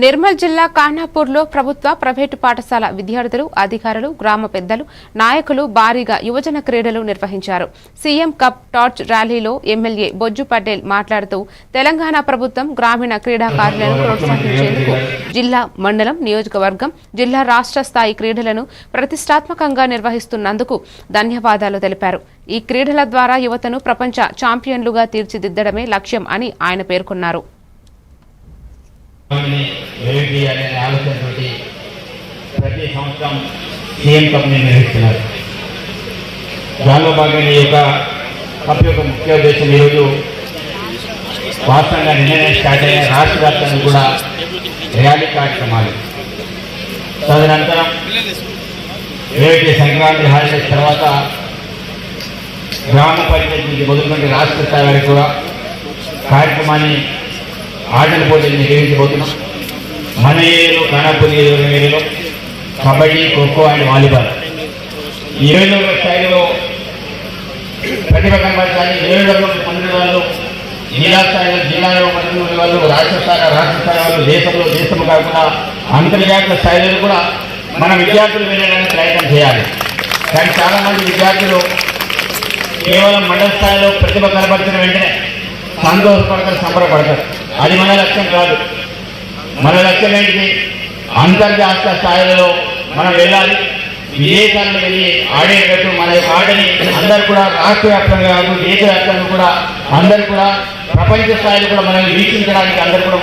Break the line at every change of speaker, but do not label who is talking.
నిర్మల్ జిల్లా ఖానాపూర్లో ప్రభుత్వ ప్రైవేటు పాఠశాల విద్యార్థులు అధికారులు గ్రామ పెద్దలు నాయకులు భారీగా యువజన క్రీడలు నిర్వహించారు. సీఎం కప్ టార్చ్ ర్యాలీలో ఎమ్మెల్యే బొజ్జు పటేల్ మాట్లాడుతూ తెలంగాణ ప్రభుత్వం గ్రామీణ క్రీడాకారులను ప్రోత్సహించేందుకు జిల్లా మండలం నియోజకవర్గం జిల్లా రాష్ట్ర స్థాయి క్రీడలను ప్రతిష్టాత్మకంగా నిర్వహిస్తున్నందుకు ధన్యవాదాలు తెలిపారు. ఈ క్రీడల ద్వారా యువతను ప్రపంచ ఛాంపియన్లుగా తీర్చిదిద్దడమే లక్ష్యం అని ఆయన పేర్కొన్నారు.
ఏమిటి అనే ఆలోచనతోటి ప్రతి సంవత్సరం సీఎం కంపెనీ నిర్వహిస్తున్నారు. దానిలో భాగంగా ఈ యొక్క కంపెనీ యొక్క ముఖ్య ఉద్దేశం ఈరోజు వాస్తవంగా నిన్ననే స్టార్ట్ అయిన రాష్ట్ర వ్యాప్తంగా కూడా ర్యాలీ కార్యక్రమాలు. తదనంతరం ఏవైతే సంక్రాంతి హాలిడేస్ తర్వాత గ్రామ పంచాయతీ నుంచి మొదలుకొని రాష్ట్ర స్థాయి వరకు కూడా కార్యక్రమాన్ని ఆటల పోటీలు నిర్వహించబోతున్నాం. మన ఏరియాలో ఖానాపూర్ ఏరియాలో కబడ్డీ ఖోఖో అండ్ వాలీబాల్. ఇరవై ఒకటి స్థాయిలో ప్రతిభ కనబరచాలి. ఇరవై ఒకటి వాళ్ళు? జిల్లా స్థాయిలో జిల్లాలో మంది వాళ్ళు రాష్ట్ర స్థాయి రాష్ట్ర స్థాయి వాళ్ళు దేశంలో దేశం కాకుండా అంతర్జాతీయ స్థాయిలో కూడా మన విద్యార్థులు వెళ్ళడానికి ప్రయత్నం చేయాలి. కానీ చాలామంది విద్యార్థులు కేవలం మండల స్థాయిలో ప్రతిభ కనబరిచిన వెంటనే సంతోషపడతారు సంబరపడతారు. అది మన లక్ష్యం కాదు. మన లక్ష్యం ఏంటిది అంతర్జాతీయ స్థాయిలో మనం వెళ్ళాలి. విదేశాల్లో వెళ్ళి ఆడేటట్టు మన యొక్క ఆటని అందరు కూడా రాష్ట్ర వ్యాప్తంగా కాదు దేశవ్యాప్తంగా కూడా అందరు కూడా ప్రపంచ స్థాయిలో కూడా మనల్ని వీక్షించడానికి అందరు కూడా